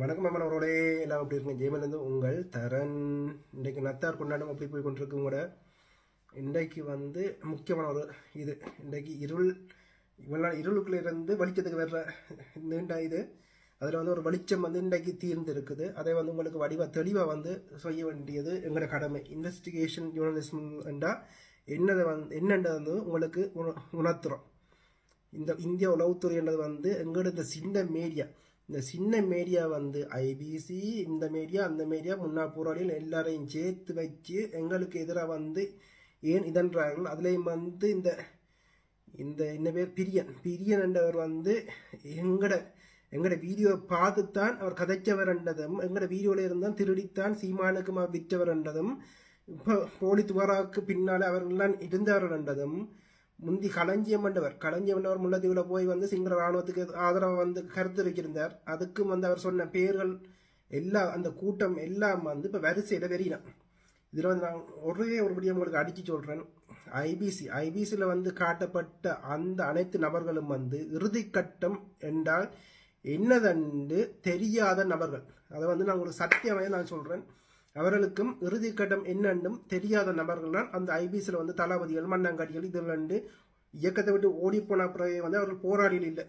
வணக்கம் அம்மனவரோட எல்லாம் எப்படி இருக்கீங்க? ஜெயமலேருந்து உங்கள் தரன். இன்றைக்கு நத்தார் கொண்டாட்டம் அப்படி போய் கொண்டிருக்கும் கூட இன்றைக்கு வந்து முக்கியமான ஒரு இது. இன்றைக்கு இருள் இவ்வளோ இருளுக்குள்ளே இருளுக்குள்ள இருந்து வெளிச்சத்துக்கு வர்ற நீண்ட இது. அதில் வந்து ஒரு வெளிச்சம் வந்து இன்றைக்கு தீர்ந்து இருக்குது அதை வந்து உங்களுக்கு வடிவ தெளிவாக வந்து செய்ய வேண்டியது எங்களோட கடமை. இன்வெஸ்டிகேஷன் ஜேர்னலிசம் என்றால் என்னதை வந்து என்னென்றது வந்து உங்களுக்கு உண உணர்த்துறோம். இந்த இந்திய உளவுத்துறைன்றது வந்து எங்களோட இந்த சின்ன மீடியா இந்த சின்ன மீடியா வந்து ஐபிசி இந்த மீடியா அந்த மீடியா முன்னாள் போராளிகள் எல்லாரையும் சேர்த்து வச்சு எங்களுக்கு எதிராக வந்து ஏன் இதன்றார்கள்? அதுலேயும் வந்து இந்த இந்த என்ன பேர்? பிரியன். பிரியன் என்றவர் வந்து எங்கட எங்கட வீடியோ பார்த்துத்தான் அவர் கதைச்சவர் என்றதும் எங்கட வீடியோவில் இருந்தால் திருடித்தான் சீமானுக்கு விற்றவர் என்றதும் இப்போ போலி துவராக்கு பின்னால் அவர்கள்லாம் இருந்தவர் என்றதும் முந்தி களஞ்சியம் என்றவர் களஞ்சியம் என்றவர் முல்லத்தீவில் போய் வந்து சிங்கள ராணுவத்துக்கு ஆதரவாக வந்து கருத்து வைக்கிருந்தார் அதுக்கும் வந்து அவர் சொன்ன பேர்கள் எல்லாம் அந்த கூட்டம் எல்லாம் வந்து இப்போ வரிசையில் வெறினான் இதில் வந்து நான் ஒரே ஒரு விடியம் உங்களுக்கு அடித்து சொல்கிறேன் ஐபிசி ஐபிசியில் வந்து காட்டப்பட்ட அந்த அனைத்து நபர்களும் வந்து இறுதிக்கட்டம் என்றால் என்னதென்று தெரியாத நபர்கள். அதை வந்து நான் உங்களுக்கு சத்தியமாக நான் சொல்கிறேன் அவர்களுக்கும் இறுதிக்கட்டம் என்னென்னும் தெரியாத நபர்கள் தான் அந்த ஐபிஎஸ்ல வந்து தளபதிகள் மன்னங்காட்டிகள் இதில் வந்து இயக்கத்தை விட்டு ஓடிப்போன பிறகு வந்து அவர்கள் போராளிகள் இல்லை.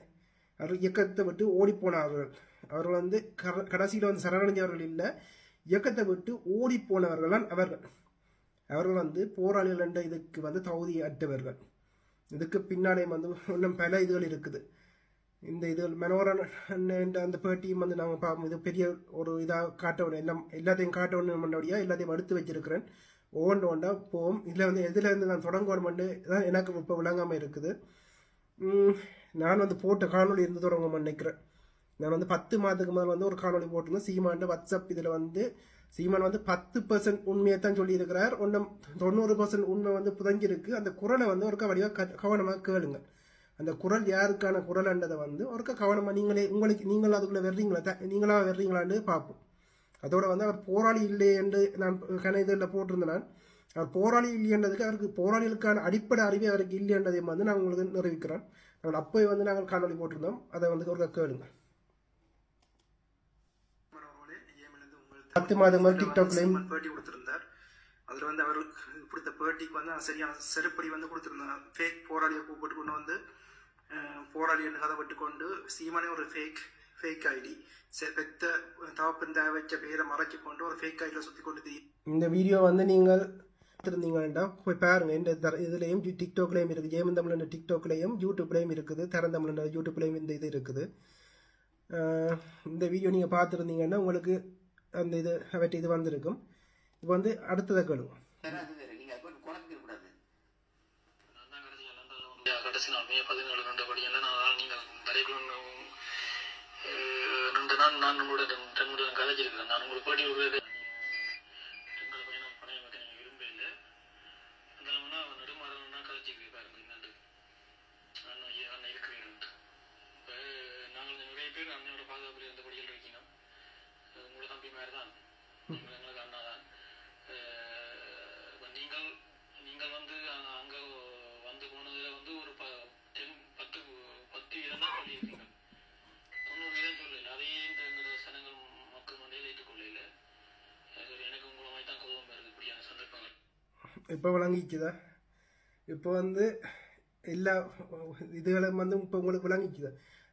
அவர்கள் இயக்கத்தை விட்டு ஓடிப்போன அவர்கள் வந்து கடைசியில் வந்து சரணடைஞ்சவர்கள் இல்லை. இயக்கத்தை விட்டு ஓடிப்போனவர்கள் தான் அவர்கள். அவர்கள் வந்து போராளிகள் என்ற இதுக்கு வந்து தகுதி அற்றவர்கள் இதுக்கு பின்னாலே வந்து இன்னும் பல இதுகள் இருக்குது. இந்த இது மெனோரன் அந்த பேட்டியும் வந்து நாங்கள் பார்ப்போம் இது பெரிய ஒரு இதாக காட்ட வேணும் எல்லாம் எல்லாத்தையும் காட்ட வேணும் பண்ணபடியா எல்லாத்தையும் எடுத்து வச்சிருக்கிறேன். ஒவ்வொன்று ஒன்றா போவோம். இதில் வந்து எதில் இருந்து நான் தொடங்கணுமெண்டு தான் எனக்கு இப்போ விளங்காமல் இருக்குது. நான் வந்து போட்ட காணொளி இருந்து தொடங்க நினைக்கிறேன். நான் வந்து பத்து மாதத்துக்கு முதல் வந்து ஒரு காணொலி போட்டிருந்தேன். சீமான் வாட்ஸ்அப் இதில் வந்து சீமான் வந்து பத்து பர்சன்ட் உண்மையை தான் சொல்லியிருக்கிறார். ஒன்றும் தொண்ணூறு பர்சன்ட் உண்மை வந்து புதஞ்சிருக்கு. அந்த குரலை வந்து ஒரு வடிவாக கவனமாக கேளுங்க. அந்த குரல் யாருக்கான குரல்ன்றதை வந்து ஒருக்கா கவனமாக நீங்களே உங்களுக்கு நீங்கள் அதுக்குள்ளே வர்றீங்களா? த- நீங்களா வர்றீங்களான்னு பார்ப்போம். அதோட வந்து அவர் போராளி இல்லை என்று நான் கணிதத்தில் போட்டிருந்தேன். நான் அவர் போராளி இல்லைன்றதுக்கு அவருக்கு போராளிகளுக்கான அடிப்படை அறிவே அவருக்கு இல்லைன்றதையும் வந்து நான் உங்களுக்கு நிரூபிக்கிறேன். நாங்கள் அப்போயே வந்து நாங்கள் காணொளி போட்டிருந்தோம். அதை வந்து ஒரு கேளுங்க பத்து மாதம் டிக்டாக்லையும் பேட்டி கொடுத்திருந்தார். அதுல வந்து அவர் கொடுத்த பேட்டிக்கு வந்து சரியான செருப்படி வந்து கொடுத்திருந்தார் ஃபேக் போராளியை கூப்பிட்டு கொண்டு வந்து அஹ், போராளி என்று கதை கொண்டு சீமானே ஒரு ஃபேக் ஃபேக் ஐடி பெத்த தவப்பந்த வச்ச பேரை மறைச்சு கொண்டு ஒரு ஃபேக் ஐடியில் சுற்றி கொண்டு இந்த வீடியோ வந்து நீங்கள் பார்த்துருந்தீங்கன்னா போய் பாருங்க இந்த தர இதுலேயும் டிக்டாக்லேயும் இருக்குது ஜெயமன் தமிழ் டிக்டாக்லேயும் யூடியூப்லேயும் இருக்குது தரந்தமிழ் யூடியூப்லேயும் இந்த இது இருக்குது இந்த வீடியோ நீங்கள் பார்த்துருந்தீங்கன்னா உங்களுக்கு அந்த இது அவற்றை இது வந்திருக்கும் இப்போ வந்து அடுத்ததை கேளுங்க வேற அது வேற நீங்க அது குழந்தைக்க கூடாது நான் தான் கடைசி லண்டன்ல கடைசி நாள் மே பதினேழு ரெண்டு எல்லாம் நான் நீங்கள் வரைக்கும் ரெண்டு நாள் நான் நம்மளோட தன்னுடைய கதைச்சிருக்கிறேன் நான் உங்களுக்கு பேட்டி கொடுக்குறது எங்கள் பையன் பணையம் வைக்க நீங்கள் விரும்ப இல்லை. அந்த அவன் நெடுமாறனா கதைச்சிக்கிறேன் பாருங்க என்னண்டு நான் அண்ணன் இருக்கிறேன் இப்போ நாங்கள் நிறைய பேர் அண்ணனோட பாதுகாப்பில் இருந்த படிகள் இருக்கீங்க. அது உங்களோட தம்பி மாதிரி தான் நீங்கள் எங்களுக்கு அண்ணா தான் இப்போ நீங்கள் நீங்கள் வந்து அங்க- அங்க வந்து போனதுல வந்து ஒரு ப டென் பத்து பத்து வீதம் தான் சொல்லியிருக்கீங்க தொண்ணூறு வீதம் சொல்லல அதையே இந்த எங்களோட சனங்கள் மக்கள் மண்டையில் ஏற்றுக்கொள்ளல சரி எனக்கு உங்களை மாதிரி தான் கோபம் வருது இப்படியான சந்தர்ப்பங்கள் இப்போ விளங்கிக்குதா? இப்போ வந்து எல்லா இதுகளும் வந்து இப்போ உங்களுக்கு விளங்கிக்குது?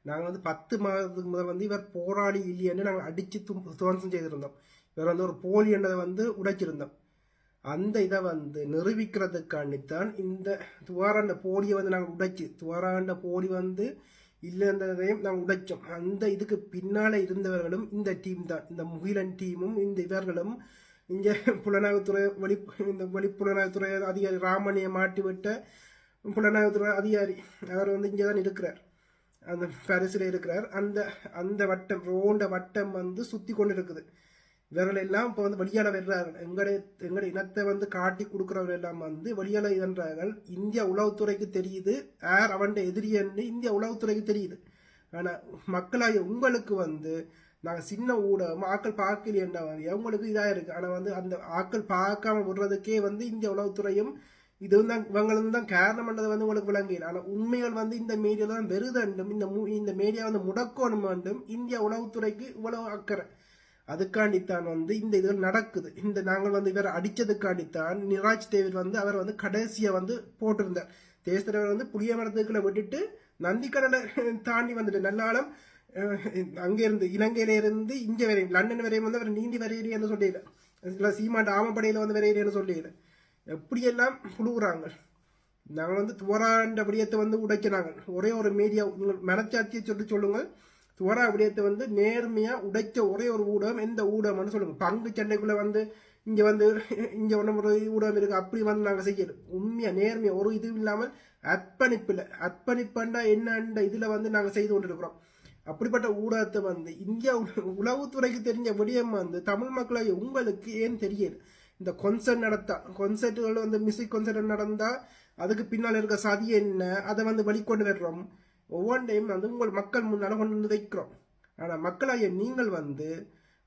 நாங்கள் வந்து பத்து மாதத்துக்கு முதல் வந்து இவர் போராளி இல்லையன்னு நாங்கள் அடித்து தும் துவம்சம் செய்திருந்தோம். இவர் வந்து ஒரு போலி என்றதை வந்து உடைச்சிருந்தோம். அந்த இதை வந்து நிரூபிக்கிறதுக்காண்டித்தான் இந்த துவாராண்ட போலியை வந்து நாங்கள் உடைச்சி துவாராண்ட போலி வந்து இல்லைன்றதையும் நாங்கள் உடைச்சோம். அந்த இதுக்கு பின்னால் இருந்தவர்களும் இந்த டீம் தான். இந்த முகிலன் டீமும் இந்த இவர்களும் இங்கே புலனாய்வுத்துறை வெளி இந்த வெளிப்புலனாய்வுத்துறை அதிகாரி ராமணியை மாட்டி விட்ட புலனாய்வுத்துறை அதிகாரி அவர் வந்து இங்கே தான் இருக்கிறார். அந்த பாரிஸில் இருக்கிறார். அந்த அந்த வட்டம் ரோண்ட வட்டம் வந்து சுற்றி கொண்டு இருக்குது இவர்கள் எல்லாம் இப்போ வந்து வெளியால வர்றார்கள். எங்களுடைய எங்களுடைய இனத்தை வந்து காட்டி கொடுக்குறவர்கள் எல்லாம் வந்து வெளியால இதன்றார்கள் இந்திய உளவுத்துறைக்கு தெரியுது. யார் அவன் எதிரியன்னு இந்திய உளவுத்துறைக்கு தெரியுது. ஆனால் மக்களாகிய உங்களுக்கு வந்து நாங்கள் சின்ன ஊடகம் ஆக்கள் பார்க்கலையன்ற வந்து? அவங்களுக்கு இதாக இருக்குது ஆனால் வந்து அந்த ஆக்கள் பார்க்காம விடுறதுக்கே வந்து இந்திய உளவுத்துறையும் இது தான் இவங்களும் தான் காரணம்ன்றது வந்து உங்களுக்கு விளங்குகிறது ஆனால் உண்மைகள் வந்து இந்த மீடியாவில் தான் வெறுதண்டும் இந்த மு- இந்த மீடியா வந்து முடக்கணும் வேண்டும் இந்தியா உளவுத்துறைக்கு இவ்வளவு அக்கறை. அதுக்காண்டித்தான் வந்து இந்த இது நடக்குது. இந்த நாங்கள் வந்து இவரை அடித்ததுக்காண்டித்தான் நிராஜ் தேவர் வந்து அவர் வந்து கடைசியை வந்து போட்டிருந்தார். தேசத்தலைவர் வந்து புளிய மரத்துக்குள்ள விட்டுட்டு நந்திக்கடலை தாண்டி வந்துட்டு நல்லாலும் அங்கே இருந்து இலங்கையில இருந்து இங்க வரையும் லண்டன் வரையும் வந்து அவர் நீந்தி வரையிறேன்னு சொல்லிடல இல்லை சீமாண்ட ஆமப்படையில் வந்து வரையிறேன்னு சொல்லிடுறேன் எப்படியெல்லாம் புழுகுறாங்க? நாங்கள் வந்து துவராண்ட விடயத்தை வந்து உடைக்கிறாங்க. ஒரே ஒரு மீடியா நீங்கள் மனச்சாட்சியை சொல்லி சொல்லுங்கள். துவரா விடயத்தை வந்து நேர்மையா உடைச்ச ஒரே ஒரு ஊடகம் எந்த ஊடகம்னு சொல்லுங்க. பங்கு சண்டைக்குள்ள வந்து இங்க வந்து இங்க ஒன்று ஒரு ஊடகம் இருக்கு. அப்படி வந்து நாங்கள் செய்யல உண்மையா நேர்மையா ஒரு இது இல்லாமல் அர்ப்பணிப்பில் அர்ப்பணிப்பண்டா என்னன்ற இதுல வந்து நாங்கள் செய்து கொண்டிருக்கிறோம். அப்படிப்பட்ட ஊடகத்தை வந்து இந்தியா உ- உளவுத்துறைக்கு தெரிஞ்ச விடயம் வந்து தமிழ் மக்களை உங்களுக்கு ஏன் தெரியல இந்த கொன்சர்ட் நடத்தா கொன்சர்ட்டுகள் வந்து மியூசிக் கொன்சர்ட் நடந்தால் அதுக்கு பின்னால் இருக்க சதி என்ன? அதை வந்து வெளிக்கொண்டு வர்றோம். ஒவ்வொரு டைம் வந்து உங்கள் மக்கள் முன்னால் கொண்டு வந்து வைக்கிறோம். ஆனால் மக்களாகிய நீங்கள் வந்து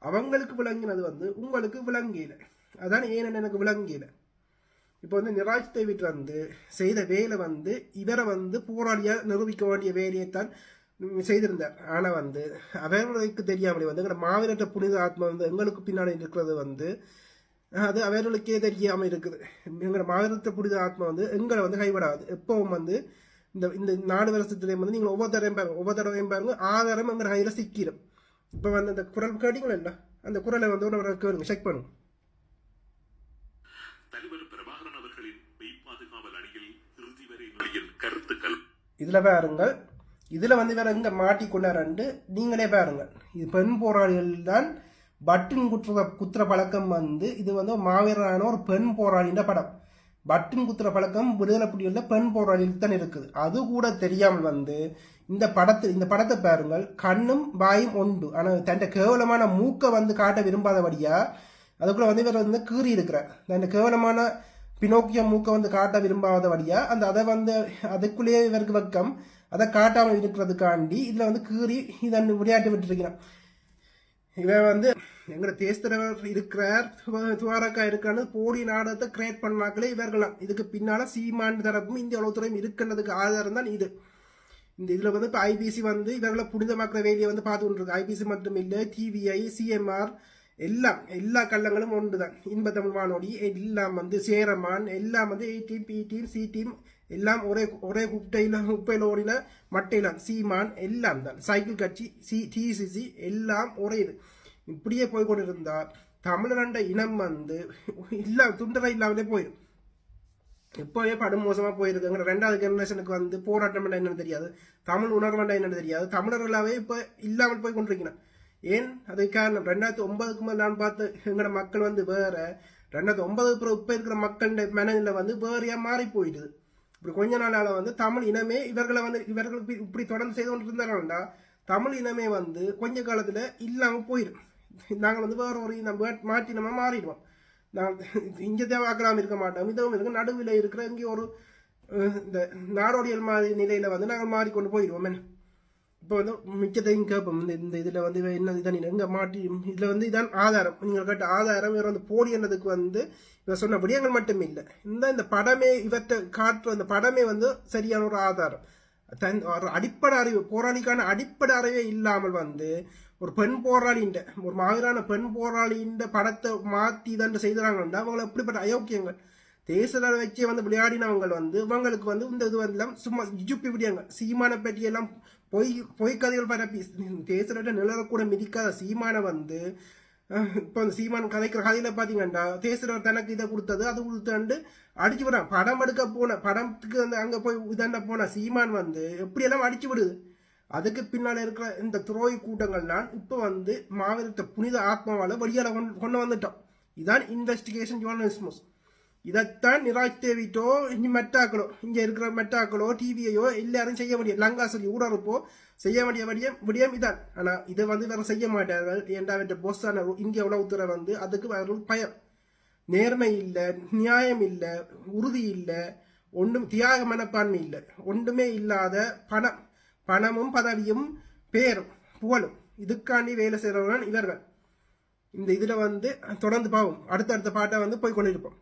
அவங்களுக்கு விளங்கினது வந்து உங்களுக்கு விளங்கியில அதான் ஏன்னு எனக்கு விளங்கியில இப்போ வந்து நிராஜ் தேவிட்டு வந்து செய்த வேலை வந்து இவரை வந்து போராளியாக நிரூபிக்க வேண்டிய வேலையைத்தான் செய்திருந்தார் ஆனா வந்து அவர்களுக்கு தெரியாமலே வந்து எங்களோட மாவீரற்ற புனித ஆத்மா வந்து எங்களுக்கு பின்னாடி இருக்கிறது வந்து அது அவர்களுக்கே தெரியாம இருக்குது. எங்களோட மாவீரற்ற புனித ஆத்மா வந்து எங்களை வந்து கைவிடாது. எப்பவும் வந்து இந்த இந்த நாலு வருஷத்துலேயும் வந்து நீங்கள் ஒவ்வொரு தடவையும் பாருங்க ஒவ்வொரு தடவையும் பாருங்க ஆதாரம் எங்கள் கையில் சிக்கிடும் இப்போ வந்து அந்த குரல் கேட்டீங்களா இல்லை? அந்த குரலை வந்து ஒரு கேளுங்க செக் பண்ணுங்க. தலைவர் பிரபாகரன் அவர்களின் மெய் பாதுகாவல் அணியில் இறுதி வரை நிலையில் கருத்துக்கள். இதில் பாருங்கள். இதில் வந்து வேற எங்க மாட்டிக்கொள்ளாரண்டு நீங்களே பாருங்கள் இது பெண் போராளிகள் தான் பட்டின் குத்துற குத்துற பழக்கம் வந்து இது வந்து மாவீரரான ஒரு பெண் போராளின்ற படம். பட்டின் குத்துற பழக்கம் விடுதலை புலிகளில் பெண் போராளியில் தான் இருக்குது. அது கூட தெரியாமல் வந்து இந்த படத்தை இந்த படத்தை பாருங்கள். கண்ணும் வாயும் உண்டு ஆனால் தன்னை கேவலமான மூக்கை வந்து காட்ட விரும்பாதபடியாக அதுக்குள்ளே வந்து இவர் வந்து கீறி இருக்கிறார் தன்னை கேவலமான பினோக்கிய மூக்கை வந்து காட்ட விரும்பாத வழியா அந்த அதை வந்து அதுக்குள்ளேயே இவருக்கு வெக்கம் அதை காட்டாமல் இருக்கிறதுக்காண்டி இதில் வந்து கீறி இதன் விளையாட்டு விட்டுருக்கிறான். இவன் வந்து எங்களோட தேஸ்தரவர் இருக்கிறார் துவ- துவாரகா இருக்கான்னு போடி நாடகத்தை கிரியேட் பண்ணாக்களே இவர்களாம் இதுக்கு பின்னால சீமான் தரப்பும் இந்திய உளவுத்துறையும் இருக்குன்றதுக்கு ஆதாரம் தான் இது. இந்த இதில் வந்து இப்போ ஐபிசி வந்து இவர்களை புனிதமாக்குற வேலையை வந்து பார்த்து கொண்டிருக்கு ஐபிசி மட்டும் இல்லை டிவிஐ சிஎம்ஆர் எல்லாம் எல்லா கள்ளங்களும் ஒன்று தான் இன்ப தமிழ் வானொலி எல்லாம் வந்து சேரமான் எல்லாம் வந்து A team B team C team எல்லாம் ஒரே ஒரே குப்பையில் குப்பையில் ஓடின மட்டையில சீமான் எல்லாம் தான். சைக்கிள் கட்சி சி டிசிசி எல்லாம் ஒரே இது. இப்படியே போய் கொண்டிருந்தா தமிழரண்ட இனம் வந்து இல்லா துண்டரை இல்லாமலே போயிடும். எப்போவே படும் மோசமா போயிருக்குங்கிற ரெண்டாவது ஜெனரேஷனுக்கு வந்து போராட்டம் என்னன்னு தெரியாது. தமிழ் உணர்வண்டா என்னன்னு தெரியாது. தமிழர்களாவே இப்போ இல்லாமல் போய் கொண்டிருக்கிறான் ஏன்? அதை காரணம் ரெண்டாயிரத்தி ஒன்பதுக்கு மேலே நான் பார்த்து எங்களோட மக்கள் வந்து வேற ரெண்டாயிரத்தி ஒன்பதுக்கு அப்புறம் இப்போ இருக்கிற மக்களுடைய மனநிலை வந்து வேறையா மாறி போயிடுது. இப்படி கொஞ்ச நாளால வந்து தமிழ் இனமே இவர்களை வந்து இவர்களுக்கு இப்படி- இப்படி தொடர்ந்து செய்து கொண்டு இருந்தாங்கன்னா தமிழ் இனமே வந்து கொஞ்ச காலத்துல இல்லாம போயிடும் நாங்கள் வந்து வேற ஒரு இனம் மாற்றி நம்ம மாறிடுவோம். நான் இங்கே தேவாக்கலாம் இருக்க மாட்டோம் இதுவும் இருக்கு நடுவில் இருக்கிற இங்கே ஒரு இந்த நாடோடியல் மாதிரி நிலையில வந்து நாங்கள் மாறிக்கொண்டு போயிடுவோம். என்ன இப்போ வந்து மிச்சத்தையும் கேட்போம். இந்த இந்த இதில் வந்து என்ன இதான் எங்கே மாட்டி இதில் வந்து இதான் ஆதாரம். நீங்கள் கேட்ட ஆதாரம் இவர் வந்து போடி என்னதுக்கு வந்து இவர் சொன்ன விடயங்கள் மட்டும் இல்லை இந்த இந்த படமே இவற்றை காட்டுற அந்த படமே வந்து சரியான ஒரு ஆதாரம். தன் ஒரு அடிப்படை அறிவு போராளிக்கான அடிப்படை அறிவே இல்லாமல் வந்து ஒரு பெண் போராளின்ற ஒரு மாவீரான பெண் போராளின்ற படத்தை மாற்றி தான் செய்தாங்கன்னா அவங்களை எப்படிப்பட்ட அயோக்கியங்கள். தேசலர் வச்சே வந்து விளையாடினவங்க வந்து இவங்களுக்கு வந்து இந்த இது வந்து சும்மா இஜுப்பி விடியாங்க சீமான பற்றியெல்லாம் பொய் பொய் கதைகள் பரப்பி தேசல நிலரக்கூட மிதிக்காத சீமான வந்து இப்போ அந்த சீமான் கதைக்கிற கதையில பாத்தீங்கன்னா தேசலர் தனக்கு இதை கொடுத்தது அது கொடுத்தாண்டு அடிச்சு விடுறான். படம் எடுக்க போன படத்துக்கு வந்து அங்க போய் இதாண்ட போன சீமான் வந்து எப்படியெல்லாம் அடிச்சு விடுது. அதுக்கு பின்னால் இருக்கிற இந்த துரோகி கூட்டங்கள்லாம் இப்போ வந்து மாவீரத்தை புனித ஆத்மாவால் வெளியால கொண்டு கொண்டு வந்துட்டோம். இதான் இன்வெஸ்டிகேஷன் ஜேர்னலிசமஸ் இதைத்தான் நிராஜ் தேவிட்டோ இனி மெட்டாக்களோ இங்க இருக்கிற மெட்டாக்களோ டிவியையோ எல்லாரும் செய்ய முடியும். லங்கா சொல்லி ஊடறுப்போ செய்ய வேண்டிய விடியம் விடியம் இதான். ஆனா இதை வந்து வேற செய்ய மாட்டார்கள். ஏன்டா அவற்றை போஸ்டான இந்திய உத்தரவு வந்து அதுக்கு அவர்கள் பயம் நேர்மை இல்லை நியாயம் இல்லை உறுதி இல்லை ஒன்றும் தியாக மனப்பான்மை இல்லை. ஒன்றுமே இல்லாத பணம். பணமும் பதவியும் பேரும் புகழும். இதுக்காண்டி வேலை செய்கிறவர்கள் இவர்கள். இந்த இதில் வந்து தொடர்ந்து பாவம். அடுத்தடுத்த பாட்டை வந்து போய் கொண்டிருப்போம்.